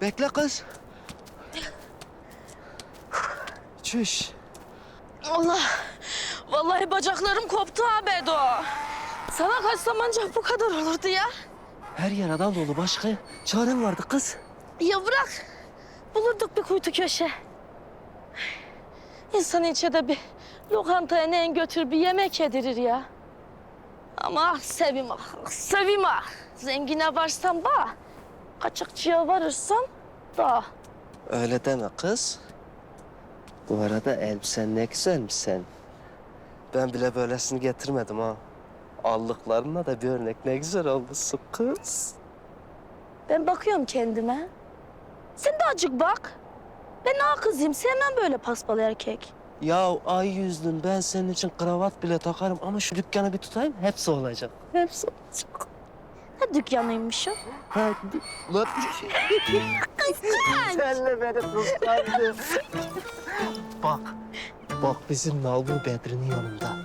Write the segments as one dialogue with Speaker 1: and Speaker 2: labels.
Speaker 1: Bekle kız. Çüş.
Speaker 2: Allah. Vallahi bacaklarım koptu ha Bedo. Sana kaç samanca bu kadar olurdu ya.
Speaker 1: Her yer adam dolu başka. Çaren vardı kız.
Speaker 2: Ya bırak. Bulurduk bir kuytu köşe. İnsan içede bir lokantaya neyin götür bir yemek yedirir ya. Ama ah sevim ah, sevim ah. Zengine varsam da, kaçakçıya varırsam da.
Speaker 1: Öyle deme kız. Bu arada elbisen ne güzelmiş sen. Ben bile böylesini getirmedim ha. Allıklarınla da bir örnek ne güzel olmuşsun kız.
Speaker 2: Ben bakıyorum kendime. Sen de acık bak. Ben ağa kızıyım, sevmem böyle paspal erkek.
Speaker 1: Ya ay yüzlüm ben senin için kravat bile takarım ama şu dükkanı bir tutayım hepsi olacak. Hepsi olacak.
Speaker 2: Ne dükkanıymış o?
Speaker 1: Hadi. Ulan. Senle beni kıskandın. Bak. Bak bizim Nalbur Bedri'nin yanında.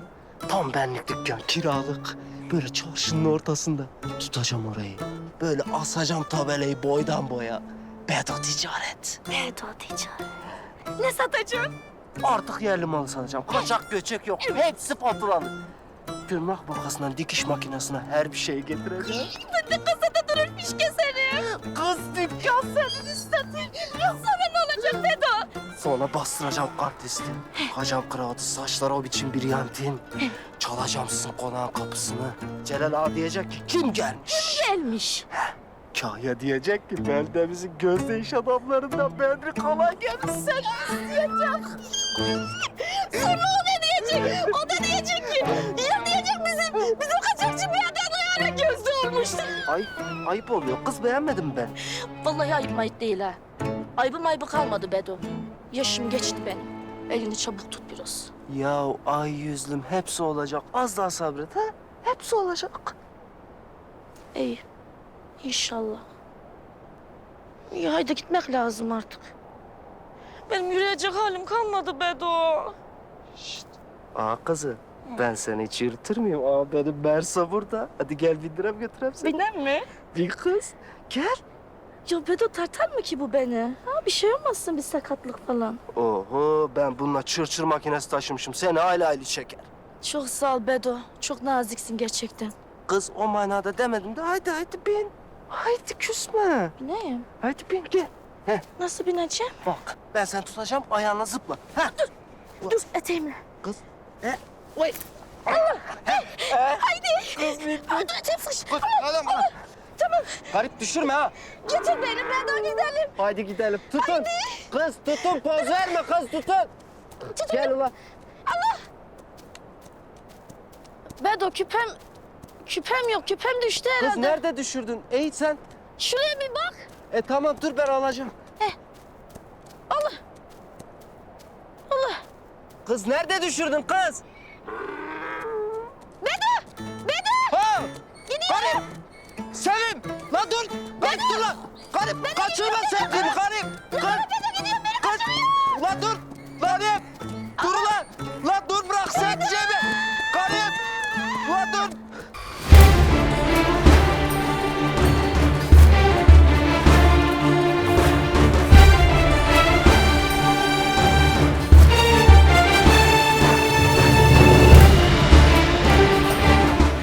Speaker 1: Tam benlik dükkan kiralık. Böyle çarşının ortasında. Tutacağım orayı. Böyle asacağım tabelayı boydan boya. Bedo ticaret.
Speaker 2: Evet o ticaret. Ne satacağım?
Speaker 1: Artık yerli malı satacağım. Kaçak göçek yok. Hepsi faturalı. Tırnak makasından dikiş makinesine her bir şeyi getireceğim.
Speaker 2: Kasada durur piş keserim.
Speaker 1: Kız dükkan senin
Speaker 2: Satayım. Sonra ne olacak Bedo?
Speaker 1: Sonra bastıracağım kart listi. Takacağım kravatı, saçları o biçim bir yantin. Çalacağım sizin konağın kapısını. Celal ağa diyecek ki kim gelmiş?
Speaker 2: Gelmiş.
Speaker 1: Kahya diyecek ki beldemizin gözde iş adamlarından Bedri kolay gelmiş sen diyecek.
Speaker 2: Sonra o ne diyecek? O da diyecek olmuştu.
Speaker 1: Ay, ayıp oluyor. Kız beğenmedin mi ben?
Speaker 2: Vallahi ayıp mayıp değil ha. Aybı maybı kalmadı Bedo. Yaşım geçti benim. Elini çabuk tut biraz.
Speaker 1: Ya ay yüzlüm hepsi olacak. Az daha sabret ha. Hepsi olacak.
Speaker 2: İyi. İnşallah. İyi haydi gitmek lazım artık. Benim yürüyecek halim kalmadı Bedo.
Speaker 1: Şşt. Aa kızı. Ben seni hiç yürütür müyüm? Aa benim Mersa burada. Hadi gel bindirem götürem seni.
Speaker 2: Biner mi?
Speaker 1: Bin kız. Gel.
Speaker 2: Ya Bedo tartar mı ki bu beni? Ha, bir şey olmasın bir sakatlık falan.
Speaker 1: Oho ben bununla çırçır makinesi taşımışım. Seni aile aile çeker.
Speaker 2: Çok sağ ol Bedo. Çok naziksin gerçekten.
Speaker 1: Kız o manada demedim de haydi haydi bin. Haydi küsme.
Speaker 2: Neyim?
Speaker 1: Haydi bin gel.
Speaker 2: Nasıl bineceğim?
Speaker 1: Bak ben seni tutacağım ayağına zıpla. Ha.
Speaker 2: Dur eteğimle.
Speaker 1: Kız. E. Oy.
Speaker 2: Haydi.
Speaker 1: Kız.
Speaker 2: Hadi eteğim fış.
Speaker 1: Kız adam.
Speaker 2: Tamam.
Speaker 1: Garip düşürme ha.
Speaker 2: Getir beni Bedo gidelim.
Speaker 1: Haydi gidelim. Tutun. Kız tutun poz verme kız tutun. Gel ulan.
Speaker 2: Bedo küpem... Küpem yok. Küpem düştü
Speaker 1: Kız
Speaker 2: herhalde.
Speaker 1: nerede düşürdün? Ey sen.
Speaker 2: Şuraya bir bak.
Speaker 1: E tamam dur ben alacağım.
Speaker 2: Allah. Allah.
Speaker 1: Kız nerede düşürdün kız? Lan dur lan! Garip! Kaçırma sen beni garip! Kız!
Speaker 2: kaçırıyor.
Speaker 1: Lan dur! Garip! Dur lan! Lan dur bırak sen Cem'i! Garip! Lan dur!